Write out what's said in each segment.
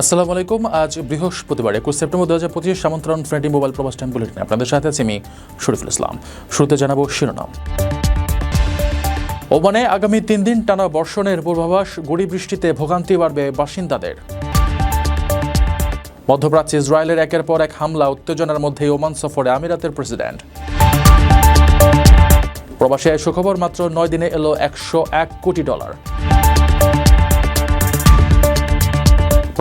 আসসালামু আলাইকুম। আজ বৃহস্পতিবার একুশ সেপ্টেম্বর দু হাজার পঁচিশ সামন্তরণ ফ্রেন্ডি মোবাইল প্রবাস টাইম বুলেটিনে আপনাদের সাথে আছি আমি শরীফুল ইসলাম। শুরুতে জানাব শিরোনাম। ওমানে আগামী তিন দিন টানা বর্ষণের পূর্বাভাস, গুড়ি বৃষ্টিতে ভোগান্তি বাড়বে বাসিন্দাদের। মধ্যপ্রাচ্যে ইসরায়েলের একের পর এক হামলা, উত্তেজনার মধ্যে ওমান সফরে আমিরাতের প্রেসিডেন্ট। প্রবাসী সুখবর, মাত্র নয় দিনে এলো একশো এক কোটি ডলার।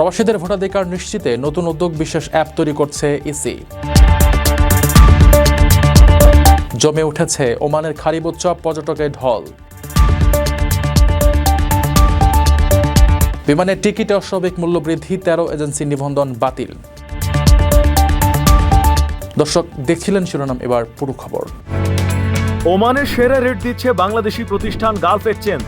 প্রবাসীদের ভোটাধিকার নিশ্চিতে নতুন উদ্যোগ বিশেষ অ্যাপ তৈরি করছে ইসি। জমে উঠেছে ওমানের খারিব উৎসব পর্যটকের ঢল। বিমানের টিকিটে অস্বাভাবিক মূল্য বৃদ্ধি তেরো এজেন্সি নিবন্ধন বাতিল। দর্শক দেখছিলেন শিরোনাম, এবার পুরো খবর। ওমানের সেরা রেট দিচ্ছে বাংলাদেশি প্রতিষ্ঠান গালফ এক্সচেঞ্জ।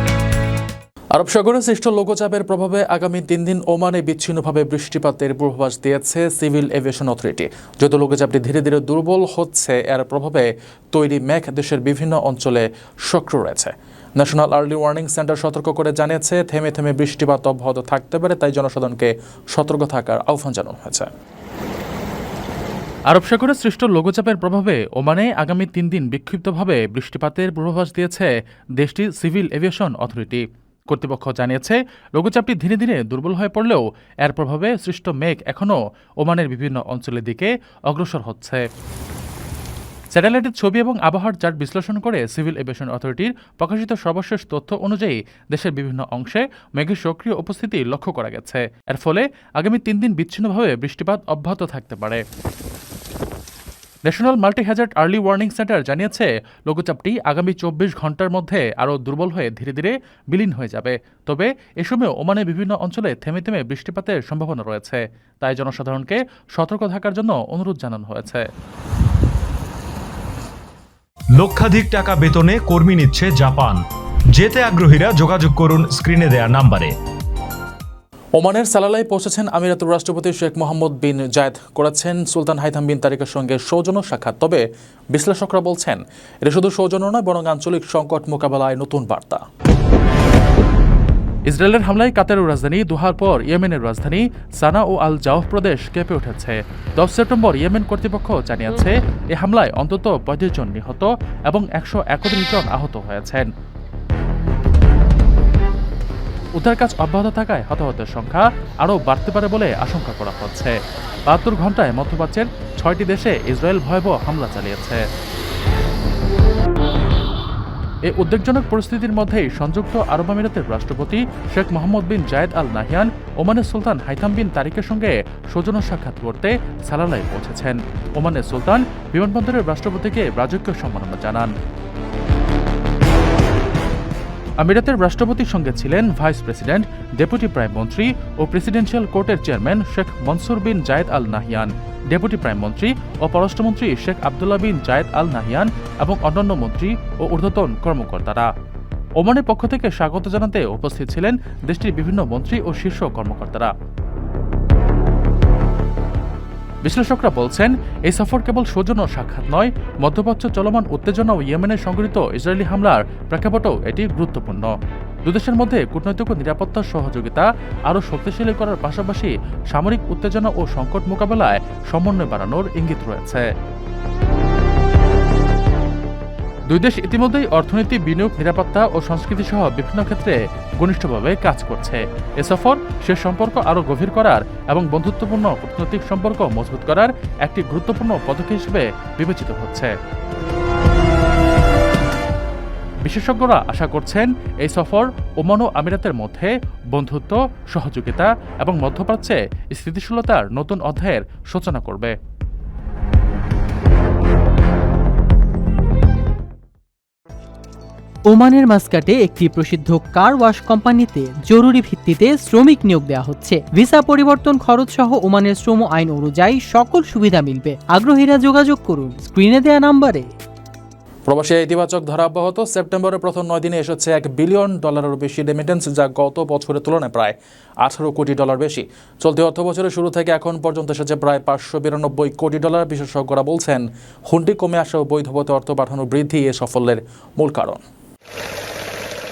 আরব সাগরে সৃষ্ট লঘুচাপের প্রভাবে আগামী তিন দিন ওমানে বিচ্ছিন্নভাবে বৃষ্টিপাতের পূর্বাভাস দিয়েছে সিভিল এভিয়েশন অথরিটি। যত লঘুচাপটি ধীরে ধীরে দুর্বল হচ্ছে, এর প্রভাবে তৈরি মেঘ দেশের বিভিন্ন অঞ্চলে সক্রিয় রয়েছে। ন্যাশনাল আর্লি ওয়ার্নিং সেন্টার সতর্ক করে জানিয়েছে, থেমে থেমে বৃষ্টিপাত অব্যাহত থাকতে পারে, তাই জনসাধারণকে সতর্ক থাকার আহ্বান জানানো হয়েছে। আরব সাগরে সৃষ্ট লঘুচাপের প্রভাবে ওমানে আগামী তিন দিন বিক্ষিপ্তভাবে বৃষ্টিপাতের পূর্বাভাস দিয়েছে দেশটির সিভিল এভিয়েশন অথরিটি। কর্তৃপক্ষ জানিয়েছে, লঘুচাপটি ধীরে ধীরে দুর্বল হয়ে পড়লেও এর প্রভাবে সৃষ্ট মেঘ এখনও ওমানের বিভিন্ন অঞ্চলের দিকে অগ্রসর হচ্ছে। স্যাটেলাইটের ছবি এবং আবহাওয়ার চার্ট বিশ্লেষণ করে সিভিল এভিয়েশন অথরিটির প্রকাশিত সর্বশেষ তথ্য অনুযায়ী দেশের বিভিন্ন অংশে মেঘের সক্রিয় উপস্থিতি লক্ষ্য করা গেছে। এর ফলে আগামী তিন দিন বিচ্ছিন্নভাবে বৃষ্টিপাত অব্যাহত থাকতে পারে। National multi hazard early warning centre জানিয়েছে লঘুচাপটি আগামী চব্বিশ ঘণ্টার মধ্যে আরও দুর্বল হয়ে ধীরে ধীরে বিলীন হয়ে যাবে। তবে এ সময় ওমানের বিভিন্ন অঞ্চলে থেমে থেমে বৃষ্টিপাতের সম্ভাবনা রয়েছে। তাই জনসাধারণকে সতর্ক থাকার জন্য অনুরোধ জানানো হয়েছে। লক্ষাধিক টাকা বেতনে কর্মী নিচ্ছে জাপান। যেতে আগ্রহীরা যোগাযোগ করুন স্ক্রিনে দেয়া নাম্বারে। ওমানের সালালায় পৌঁছেছেন আমিরাতুর রাষ্ট্রপতি শেখ মোহাম্মদ বিন জায়দ। করেছেন সুলতান হাইথাম বিন তারিকের সঙ্গে সৌজন্য সাক্ষাৎ। তবে বিশ্লেষকরা বলছেন, এটা শুধু সৌজন্য নয়, বরং আঞ্চলিক সংকট মোকাবেলায় নতুন বার্তা। ইসরায়েলের হামলায় কাতারের রাজধানী দুহার পর ইয়েমেনের রাজধানী সানা ও আল জাওহ প্রদেশ কেঁপে উঠেছে। দশ সেপ্টেম্বর ইয়েমেন কর্তৃপক্ষ জানিয়েছে, এ হামলায় অন্তত পঁয়ত্রিশ জন নিহত এবং একশো একত্রিশ জন আহত হয়েছেন। উদ্ধার কাজ অব্যাহত থাকায় হতাহতের সংখ্যা আরও বাড়তে পারে বলে আশঙ্কা করা হচ্ছে। বাহাত্তর ঘন্টায় মধ্যপ্রাচ্যের ছয়টি দেশে ইসরায়েল ভয়াবহ হামলা চালিয়েছে। এই উদ্বেগজনক পরিস্থিতির মধ্যেই সংযুক্ত আরব আমিরাতের রাষ্ট্রপতি শেখ মোহাম্মদ বিন জায়েদ আল নাহিয়ান ওমানের সুলতান হাইথাম বিন তারিকের সঙ্গে সৌজন্য সাক্ষাৎ করতে সালালায় পৌঁছেছেন। ওমানের সুলতান বিমানবন্দরের রাষ্ট্রপতিকে রাজকীয় সম্মাননা জানান। আমিরাতের রাষ্ট্রপতির সঙ্গে ছিলেন ভাইস প্রেসিডেন্ট, ডেপুটি প্রাইম মন্ত্রী ও প্রেসিডেন্সিয়াল কোর্টের chairman Sheikh Mansour bin Zayed Al Nahyan, deputy prime মন্ত্রী ও পররাষ্ট্রমন্ত্রী শেখ আবদুল্লাহ বিন জায়েদ আল নাহিয়ান এবং অন্যান্য মন্ত্রী ও ঊর্ধ্বতন কর্মকর্তারা। ওমানের পক্ষ থেকে স্বাগত জানাতে উপস্থিত ছিলেন দেশটির বিভিন্ন মন্ত্রী ও শীর্ষ কর্মকর্তারা। বিশ্লেষকরা বলছেন, এই সফর কেবল সৌজন্য সাক্ষাৎ নয়, মধ্যপ্রাচ্য চলমান উত্তেজনা ও ইয়েমেনে সংঘটিত ইসরায়েলি হামলার প্রেক্ষাপটও এটি গুরুত্বপূর্ণ। দুদেশের মধ্যে কূটনৈতিক ও নিরাপত্তা সহযোগিতা আরও শক্তিশালী করার পাশাপাশি সামরিক উত্তেজনা ও সংকট মোকাবেলায় সমন্বয় বাড়ানোর ইঙ্গিত রয়েছে। দুই দেশ ইতিমধ্যেই অর্থনীতি, বিনিয়োগ, নিরাপত্তা ও সংস্কৃতি সহ বিভিন্ন ক্ষেত্রে ঘনিষ্ঠভাবে কাজ করছে। এ সফর সে সম্পর্ক আরও গভীর করার এবং বন্ধুত্বপূর্ণ কূটনৈতিক সম্পর্ক মজবুত করার একটি গুরুত্বপূর্ণ পদক্ষেপ হিসেবে বিবেচিত হচ্ছে। বিশেষজ্ঞরা আশা করছেন এই সফর ওমান ও আমিরাতের মধ্যে বন্ধুত্ব, সহযোগিতা এবং মধ্যপ্রাচ্যে স্থিতিশীলতার নতুন অধ্যায়ের সূচনা করবে। ওমানের মাস্কাটে একটি প্রসিদ্ধ কার ওয়াশ কোম্পানিতে জরুরি ভিত্তিতে শ্রমিক নিয়োগ দেওয়া হচ্ছে। ভিসা পরিবর্তন খরচ সহ ওমানের শ্রম আইন অনুযায়ী সকল সুবিধা মিলবে। আগ্রহীরা যোগাযোগ করুন। স্ক্রিনে দেওয়া নাম্বারে। প্রবাসী ইতিবাচক ধারা অব্যাহত। সেপ্টেম্বরের প্রথম নয় দিনে এসেছে এক বিলিয়ন ডলারেরও বেশি রেমিটেন্স যা গত বছরের তুলনায় প্রায় আঠারো কোটি ডলার বেশি। চলতি অর্থ বছরের শুরু থেকে এখন পর্যন্ত এসেছে প্রায় পাঁচশো বিরানব্বই কোটি ডলার, বিশেষজ্ঞরা বলছেন, হুন্ডি কমে আসা ও বৈধ পথে অর্থ পাঠানো বৃদ্ধি এ সাফল্যের মূল কারণ।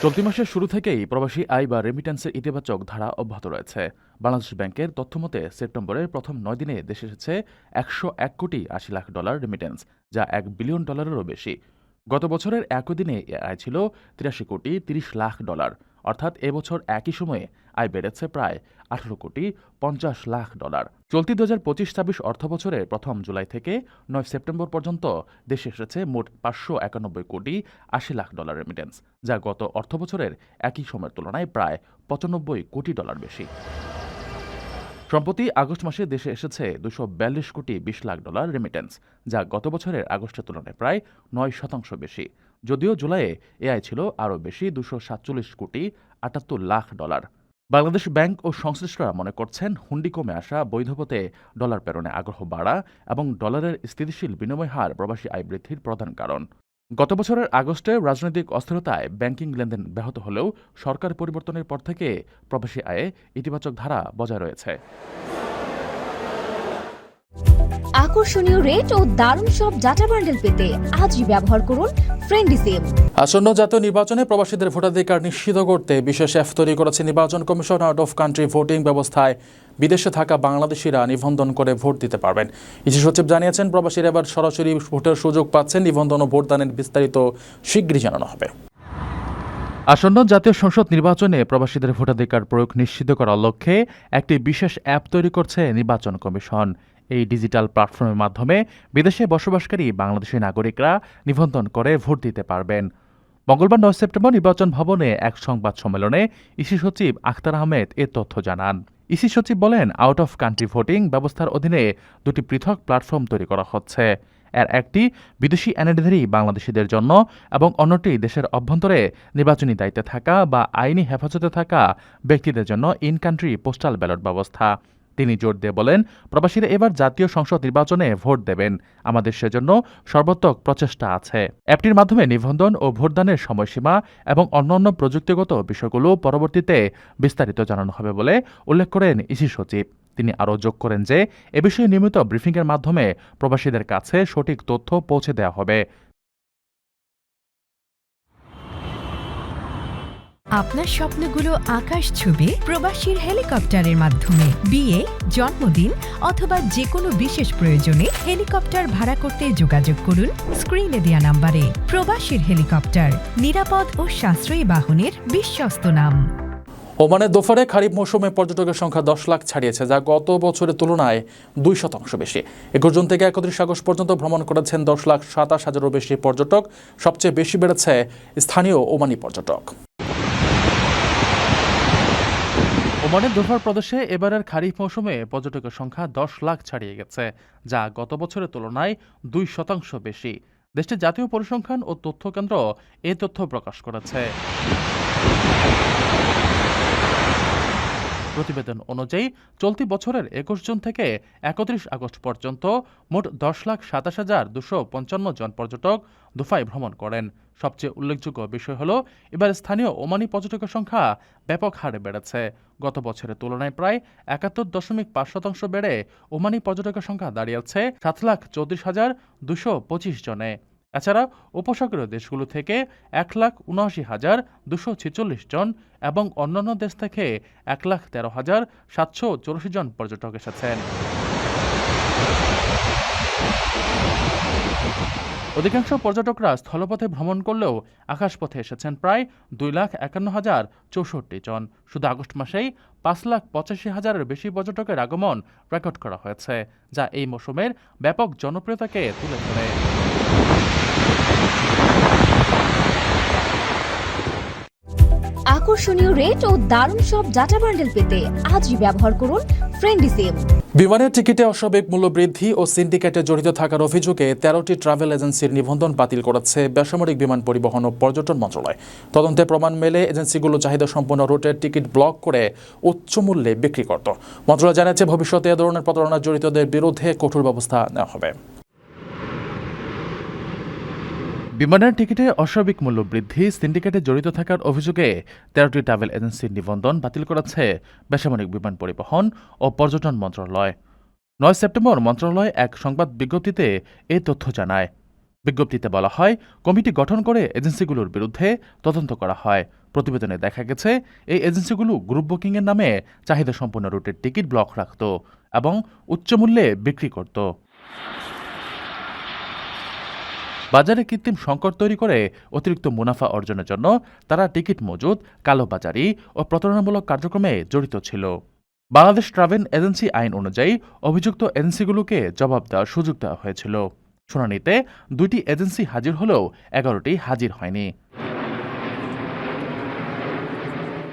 চলতি মাসের শুরু থেকেই প্রবাসী আয় বা রেমিটেন্সের ইতিবাচক ধারা অব্যাহত রয়েছে। বাংলাদেশ ব্যাংকের তথ্যমতে সেপ্টেম্বরের প্রথম নয় দিনে দেশে এসেছে একশো এক কোটি আশি লাখ ডলার রেমিটেন্স যা এক বিলিয়ন ডলারেরও বেশি। গত বছরের একই দিনে আয় ছিল তিরাশি কোটি তিরিশ লাখ ডলার, অর্থাৎ এবছর একই সময়ে আয় বেড়েছে প্রায় আঠারো কোটি পঞ্চাশ লাখ ডলার। চলতি দু হাজার পঁচিশ ছাব্বিশ অর্থ বছরের প্রথম জুলাই থেকে নয় সেপ্টেম্বর পর্যন্ত দেশে এসেছে মোট পাঁচশো একানব্বই কোটি আশি লাখ ডলার রেমিটেন্স যা গত অর্থ বছরের একই সময়ের তুলনায় প্রায় পঁচানব্বই কোটি ডলার বেশি। সম্প্রতি আগস্ট মাসে দেশে এসেছে দুশো বিয়াল্লিশ কোটি বিশ লাখ ডলার রেমিটেন্স যা গত বছরের আগস্টের তুলনায় প্রায় নয় শতাংশ বেশি। যদিও জুলাইয়ে এআই ছিল আরও বেশি, দুশো সাতচল্লিশ কোটি আটাত্তর লাখ ডলার। বাংলাদেশ ব্যাংক ও সংশ্লিষ্টরা মনে করছেন হুন্ডি কমে আসা বৈধপথে ডলার প্রেরণে আগ্রহ বাড়া এবং ডলারের স্থিতিশীল বিনিময় হার প্রবাসী আয় বৃদ্ধির প্রধান কারণ। গত বছরের আগস্টে রাজনৈতিক অস্থিরতায় ব্যাংকিং লেনদেন ব্যাহত হলেও সরকার পরিবর্তনের পর থেকে প্রবাসী আয়ে ইতিবাচক ধারা বজায় রয়েছে। আকর্ষণীয় রেট ও দারুণ সব ডাটা বান্ডেল পেতে আজই ব্যবহার করুন ফ্রেন্ডি সিম আসন্ন জাতীয় নির্বাচনে প্রবাসীদের ভোটাধিকার নিশ্চিত করতে বিশেষ অ্যাপ তৈরি করেছে নির্বাচন commission out of country voting ব্যবস্থায়। বিদেশে থাকা বাংলাদেশিরা নিবন্ধন করে ভোট দিতে পারবেন। ইসি সচিব জানিয়েছেন, প্রবাসীরা এবার সরাসরি ভোটের সুযোগ পাচ্ছেন, নিবন্ধন ও ভোটদানের বিস্তারিত শীঘ্রই জানানো হবে। আসন্ন জাতীয় সংসদ নির্বাচনে প্রবাসীদের ভোটাধিকার প্রয়োগ নিশ্চিত করার লক্ষ্যে একটি বিশেষ অ্যাপ তৈরি করছে নির্বাচন কমিশন। এই ডিজিটাল প্ল্যাটফর্মের মাধ্যমে বিদেশে বসবাসকারী বাংলাদেশি নাগরিকরা নিবন্ধন করে ভোট দিতে পারবেন। মঙ্গলবার নয় সেপ্টেম্বর নির্বাচন ভবনে এক সংবাদ সম্মেলনে ইসি সচিব আখতার আহমেদ এ তথ্য জানান। ইসি সচিব বলেন, আউট অফ কান্ট্রি ভোটিং ব্যবস্থার অধীনে দুটি পৃথক প্ল্যাটফর্ম তৈরি করা হচ্ছে। এর একটি বিদেশি এনআইডিধারী বাংলাদেশিদের জন্য এবং অন্যটি দেশের অভ্যন্তরে নির্বাচনী দায়িত্বে থাকা বা আইনি হেফাজতে থাকা ব্যক্তিদের জন্য ইন কান্ট্রি পোস্টাল ব্যালট ব্যবস্থা। তিনি জোর দিয়ে বলেন, প্রবাসীরা এবার জাতীয় সংসদ নির্বাচনে ভোট দেবেন। আমাদের সেজন্য সর্বাত্মক প্রচেষ্টা আছে। অ্যাপটির মাধ্যমে নিবন্ধন ও ভোটদানের সময়সীমা এবং অন্যান্য প্রযুক্তিগত বিষয়গুলো পরবর্তীতে বিস্তারিত জানানো হবে বলে উল্লেখ করেন ইসি সচিব। তিনি আরও যোগ করেন যে, এ বিষয়ে নিয়মিত ব্রিফিংয়ের মাধ্যমে প্রবাসীদের কাছে সঠিক তথ্য পৌঁছে দেওয়া হবে। আপনার স্বপ্নগুলো আকাশ ছুবে প্রবাসীর হেলিকপ্টারের মাধ্যমে। বিয়ে, জন্মদিন অথবা যে কোনো বিশেষ প্রয়োজনে হেলিকপ্টার ভাড়া করতে যোগাযোগ করুন স্ক্রিনে দেয়া নাম্বারে। প্রবাসীর হেলিকপ্টার, নিরাপদ ও সাশ্রয়ী বাহনের বিশ্বস্ত নাম। ওমানের দোফারে খারিফ মৌসুমে পর্যটকের সংখ্যা দশ লাখ ছাড়িয়েছে, যা গত বছরের তুলনায় দুই শতাংশ বেশি। একুশ জুন থেকে একত্রিশ আগস্ট পর্যন্ত ভ্রমণ করেছেন দশ লাখ সাতাশ হাজারও বেশি পর্যটক। সবচেয়ে বেশি বেড়েছে স্থানীয় ওমানি পর্যটক। ওমানের দোফার প্রদেশে এবারের খারিফ মৌসুমে পর্যটকের সংখ্যা দশ লাখ ছাড়িয়ে গেছে, যা গত বছরের তুলনায় দুই শতাংশ বেশি। দেশটির জাতীয় পরিসংখ্যান ও তথ্য কেন্দ্র এ তথ্য প্রকাশ করেছে। প্রতিবেদন অনুযায়ী, চলতি বছরের একুশ জুন থেকে একত্রিশ আগস্ট পর্যন্ত মোট দশ লাখ সাতাশ হাজার দুশো পঞ্চান্ন জন পর্যটক দুফায় ভ্রমণ করেন। সবচেয়ে উল্লেখযোগ্য বিষয় হল, এবার স্থানীয় ওমানি পর্যটকের সংখ্যা ব্যাপক হারে বেড়েছে। গত বছরের তুলনায় প্রায় একাত্তর দশমিক পাঁচ শতাংশ বেড়ে ওমানি পর্যটকের সংখ্যা দাঁড়িয়েছে সাত লাখ চৌত্রিশ হাজার দুশো পঁচিশ জনে। এছাড়া উপসাগরীয় দেশগুলো থেকে এক লাখ উনআশি হাজার দুশো ছেচল্লিশ জন এবং অন্যান্য দেশ থেকে এক লাখ তেরো হাজার সাতশো চৌরাশি জন পর্যটক এসেছেন। অধিকাংশ পর্যটকরা স্থলপথে ভ্রমণ করলেও আকাশপথে এসেছেন প্রায় দুই লাখ একান্ন হাজার চৌষট্টি জন। শুধু আগস্ট মাসেই পাঁচ লাখ পঁচাশি হাজারের বেশি পর্যটকের আগমন রেকর্ড করা হয়েছে, যা এই মৌসুমের ব্যাপক জনপ্রিয়তাকে তুলে ধরে। আকর্ষণীয় রেট ও দারুণ সব ডাটা বান্ডেল পেতে আজই ব্যবহার করুন ফ্রেন্ডি সিম বিমানের টিকিটে অস্বাভাবিক ও সিন্ডিকেটে জড়িত থাকার অভিযোগে তেরোটি ট্রাভেল এজেন্সির নিবন্ধন বাতিল করেছে বেসামরিক বিমান পরিবহন ও পর্যটন মন্ত্রণালয়। তদন্তে প্রমাণ মেলে এজেন্সিগুলো চাহিদা সম্পন্ন রুটের টিকিট ব্লক করে উচ্চ মূল্যে বিক্রি করত। মন্ত্রণালয় জানিয়েছে, ভবিষ্যতে এ ধরনের প্রতারণা জড়িতদের বিরুদ্ধে কঠোর ব্যবস্থা নেওয়া হবে। বিমানের টিকিটে অস্বাভাবিক মূল্য বৃদ্ধি সিন্ডিকেটে জড়িত থাকার অভিযোগে তেরোটি ট্রাভেল এজেন্সির নিবন্ধন বাতিল করেছে বেসামরিক বিমান পরিবহন ও পর্যটন মন্ত্রণালয়। নয় সেপ্টেম্বর মন্ত্রণালয় এক সংবাদ বিজ্ঞপ্তিতে এ তথ্য জানায়। বিজ্ঞপ্তিতে বলা হয়, কমিটি গঠন করে এজেন্সিগুলোর বিরুদ্ধে তদন্ত করা হয়। প্রতিবেদনে দেখা গেছে, এই এজেন্সিগুলো গ্রুপ বুকিংয়ের নামে চাহিদা সম্পন্ন রুটের টিকিট ব্লক রাখত এবং উচ্চ মূল্যে বিক্রি করত। বাজারে কৃত্রিম সংকট তৈরি করে অতিরিক্ত মুনাফা অর্জনের জন্য তারা টিকিট মজুদ কালোবাজারি ও প্রতারণামূলক কার্যক্রমে জড়িত ছিল। বাংলাদেশ ট্রাভেল এজেন্সি আইন অনুযায়ী অভিযুক্ত এজেন্সিগুলোকে জবাব দেওয়ার সুযোগ দেওয়া হয়েছিল। শুনানিতে দুইটি এজেন্সি হাজির হলেও এগারোটি হাজির হয়নি।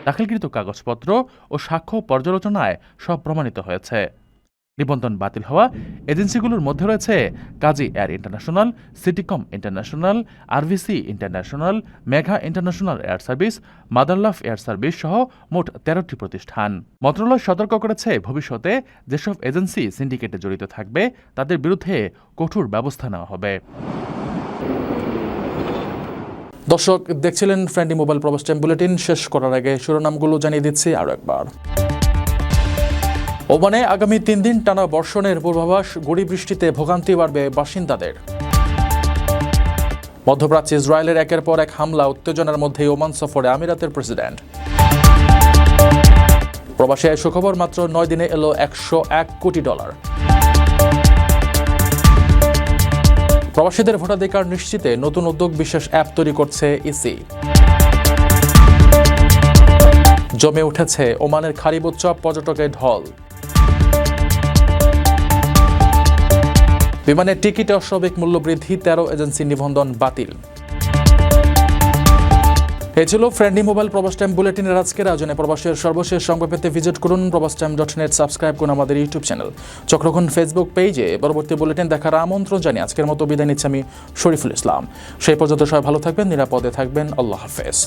দাখিলকৃত কাগজপত্র ও সাক্ষ্য পর্যালোচনায় সব প্রমাণিত হয়েছে। নিবন্ধন বাতিল হওয়া এজেন্সিগুলোর মধ্যে রয়েছে Kazi air international, Citycom international, RVC international, Megha international air service, মাদারলাফ air service সহ মোট তেরোটি প্রতিষ্ঠান। মন্ত্রণালয় সতর্ক করেছে, ভবিষ্যতে যেসব এজেন্সি সিন্ডিকেটে জড়িত থাকবে, তাদের বিরুদ্ধে কঠোর ব্যবস্থা নেওয়া হবে। দর্শক, দেখছিলেন friendly mobile Probash time bulletin. শেষ করার আগে শিরোনামগুলো জানিয়ে দিচ্ছি আরও একবার। ওমানে আগামী তিন দিন টানা বর্ষণের পূর্বাভাস, গুড়ি বৃষ্টিতে ভোগান্তি বাড়বে বাসিন্দাদের। মধ্যপ্রাচ্যে ইসরায়েলের একের পর এক হামলা উত্তেজনার মধ্যে ওমান সফরে আমিরাতের প্রেসিডেন্ট। প্রবাসী সুখবর মাত্র নয় দিনে এলো একশো এক কোটি ডলার। প্রবাসীদের ভোটাধিকার নিশ্চিতে নতুন উদ্যোগ বিশেষ অ্যাপ তৈরি করছে ইসি। জমে উঠেছে ওমানের খারিব উৎসব, পর্যটকের ঢল। বিমানের টিকিটে অস্বাভাবিক মূল্য বৃদ্ধি তেরো এজেন্সি নিবন্ধন বাতিল। এ ছিল ফ্রেন্ডলি মোবাইল প্রবাস টাইম বুলেটিনের আজকের আয়োজনে। প্রবাসের সর্বশেষ সংবাদ পেতে ভিজিট করুন প্রবাস টাইম ডট নেট, সাবস্ক্রাইব করুন আমাদের ইউটিউব চ্যানেল। চক্রক্ষণ ফেসবুক পেজে, পরবর্তী বুলেটিন দেখার আমন্ত্রণ জানিয়ে আজকের মতো বিদায় নিচ্ছি আমি শরীফুল ইসলাম। সেই পর্যন্ত সবাই ভালো থাকবেন, নিরাপদে থাকবেন। আল্লাহ হাফেজ।